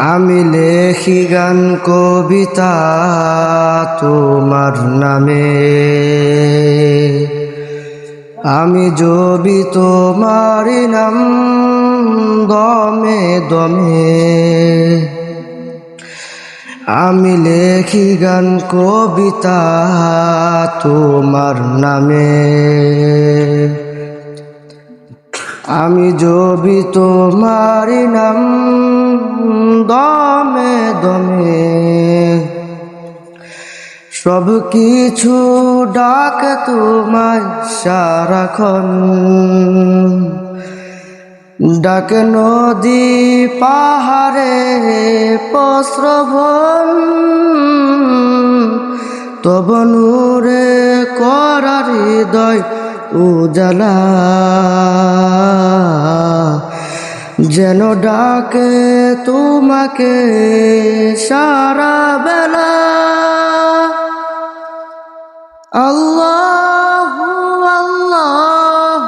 আমি লেখি গান কবিতা তোমার নামে। আমি জবি তোমার নাম দমে দমে। আমি লেখি গান কবিতা তোমার নামে। আমি জবি তোমার নাম দমে দমে সব কিছু ডাক তোমায় সারাক্ষণ। ডাক নদী পাহাড়ে পশ্রবন তব নূরে করার হৃদয় উজালা। যেন ডাকে তোমাকে সারা বেলা। আল্লাহ আল্লাহ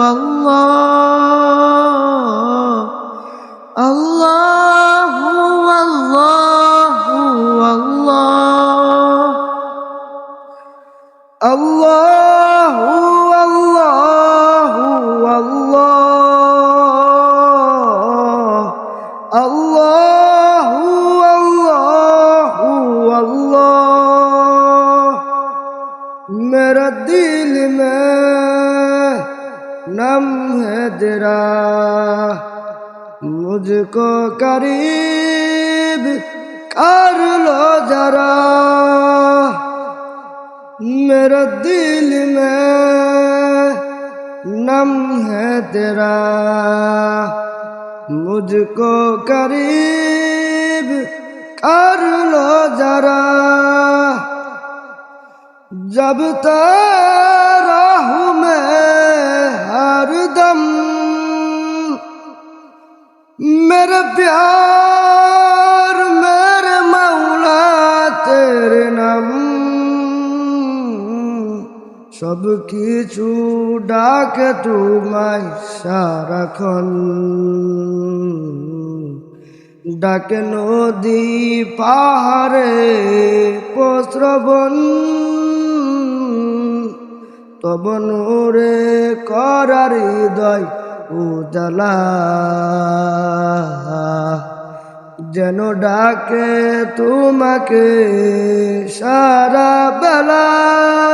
আল্লাহ। আল্লাহ আল্লাহ আল্লাহ। আল্লাহু আল্লাহু আল্লাহ মেরা দিল মে নাম হে তেরা মুঝকো করিব কর লো জরা मेरा दिल में नम है तेरा। মুজকো করিব করল যারা জব তাহু মে হরদম মেরে প্যার সব কিছু ডাকে তোমায় সারাক্ষণ। ডাকে নদী, পাহাড়ে প্রশ্রবণ তব নূরে করার হৃদয় উজালা। যেন ডাকে তোমাকে সারা বেলা।